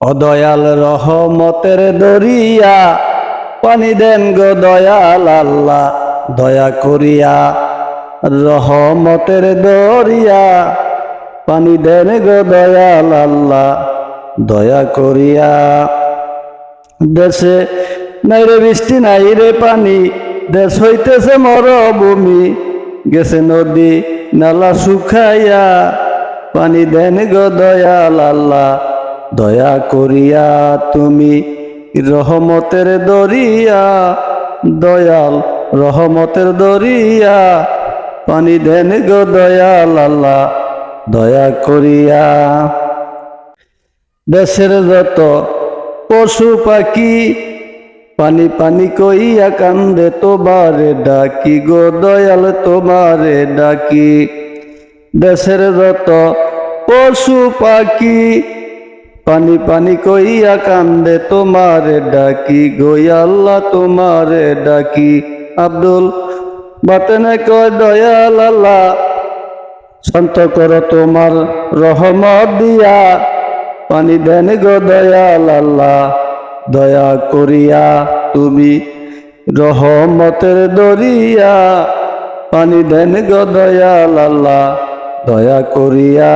অদয়াল রহমতের দরিয়া, পানি দেন গো দয়াল আল্লাহ। দয়া করিয়া রহমতের দরিয়া, পানি দেন গো দয়াল আল্লাহ। দয়া করিয়া দেশে নাই রে বৃষ্টি, নাই রে পানি, দেশ হইতেছে মরভূমি। গেছে নদী, নালা শুকাইয়া, পানি দেন গো দয়াল আল্লাহ। দয়া করিয়া তুমি রহমতের দরিয়া, দয়াল রহমতের দরিয়া, পানি দেন গো দয়াল আল্লাহ, দয়া করিয়া। দেশের যত পশু পাখি, পানি পানি কইয়া কান্দে তোমারে ডাকি গো দয়াল, তোমারে ডাকি। দেশের যত পশু পাখি পানি পানি কইয়া কান্দে, তোমারে ডাকি গো আল্লাহ, তোমারে ডাকি। আব্দুল বাতেনে কয়, দয়াল আল্লাহ, শান্ত করো তোমার রহমত দিয়া। পানি দেন গো, দয়াল আল্লাহ, দয়া করিয়া তুমি রহমতের দরিয়া। পানি দেন গো, দয়াল আল্লাহ, দয়া করিয়া।